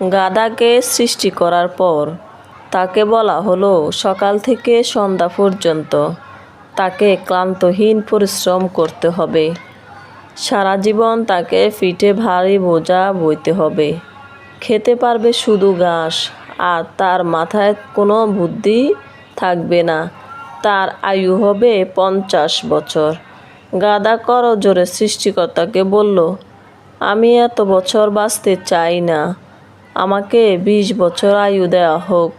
গাধাকে সৃষ্টি করার পর তাকে বলা হলো, সকাল থেকে সন্ধ্যা পর্যন্ত তাকে ক্লান্তহীন পরিশ্রম করতে হবে। সারা জীবন তাকে পিঠে ভারী বোঝা বইতে হবে। খেতে পারবে শুধু ঘাস, আর তার মাথায় কোনো বুদ্ধি থাকবে না। তার আয়ু হবে পঞ্চাশ বছর। গাদা কর জোরে সৃষ্টিকর্তাকে বলল, আমি এত বছর বাঁচতে চাই না। আমাকে বিশ বছর আয়ু দেওয়া হোক।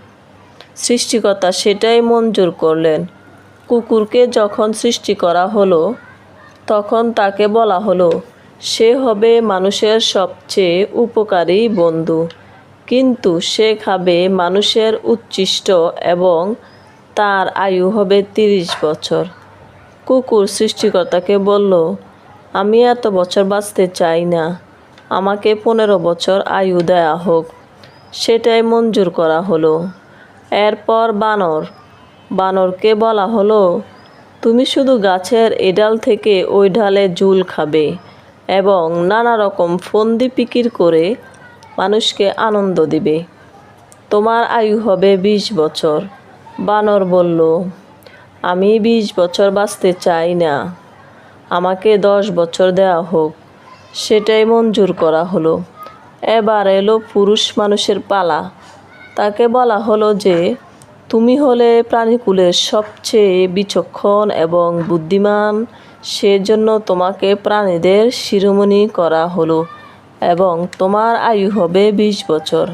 সৃষ্টিকর্তা সেটাই মঞ্জুর করলেন। কুকুরকে যখন সৃষ্টি করা হলো, তখন তাকে বলা হলো, সে হবে মানুষের সবচেয়ে উপকারী বন্ধু। কিন্তু সে খাবে মানুষের উচ্ছিষ্ট এবং তার আয়ু হবে তিরিশ বছর। কুকুর সৃষ্টিকর্তাকে বলল, আমি এত বছর বাঁচতে চাই না। আমাকে পনেরো বছর আয়ু দেয়া হোক। সেটাই মঞ্জুর করা হলো। এরপর বানর। বানরকে বলা হলো, তুমি শুধু গাছের এডাল থেকে ওই ডালে ঝুল খাবে এবং নানা রকম ফন্দি পিকির করে মানুষকে আনন্দ দিবে। তোমার আয়ু হবে বিশ বছর। বানর বলল, আমি বিশ বছর বাঁচতে চাই না। আমাকে দশ বছর দেয়া হোক। সেটাই মঞ্জুর করা হলো। এবার এলো পুরুষ মানুষের পালা। তাকে বলা হলো যে, তুমি হলে প্রাণীকুলের সবচেয়ে বিচক্ষণ এবং বুদ্ধিমান। সেজন্য তোমাকে প্রাণীদের শিরোমণি করা হলো এবং তোমার আয়ু হবে বিশ বছর।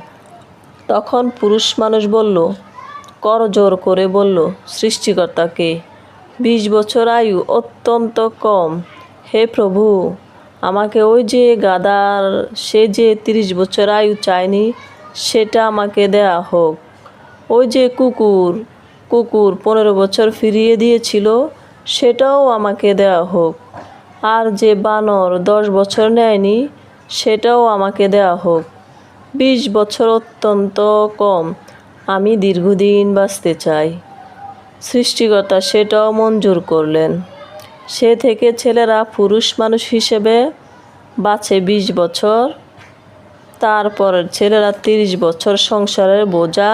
তখন পুরুষ মানুষ বলল, করজোর করে বলল সৃষ্টিকর্তাকে, বিশ বছর আয়ু অত্যন্ত কম। হে প্রভু আমাকে ওই যে গাদার, সে যে তিরিশ বছর আয়ু চায়নি, সেটা আমাকে দেয়া হোক। ওই যে কুকুর কুকুর পনেরো বছর ফিরিয়ে দিয়েছিল, সেটাও আমাকে দেওয়া হোক। আর যে বানর দশ বছর নেয়নি, সেটাও আমাকে দেওয়া হোক। বিশ বছর অত্যন্ত কম, আমি দীর্ঘদিন বাঁচতে চাই। সৃষ্টিকর্তা সেটাও মঞ্জুর করলেন। সে থেকে ছেলেরা পুরুষ মানুষ হিসেবে বাঁচে বিশ বছর। তারপরের ছেলেরা তিরিশ বছর সংসারের বোঝা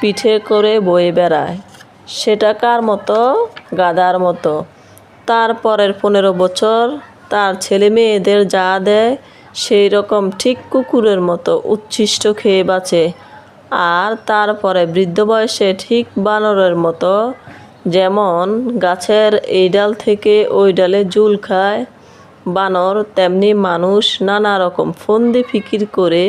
পিঠে করে বয়ে বেড়ায়। সেটা কার মতো? গাদার মতো। তারপরের পনেরো বছর তার ছেলে মেয়েদের যা দেয়, সেই রকম ঠিক কুকুরের মতো উচ্ছিষ্ট খেয়ে বাঁচে। আর তারপরে বৃদ্ধ বয়সে ঠিক বানরের মতো যেমন গাছের এই ডাল থেকে ওই ডালে জুল খায়, বানর, তেমনি মানুষ নানা রকম ফন্দি ফিকির করে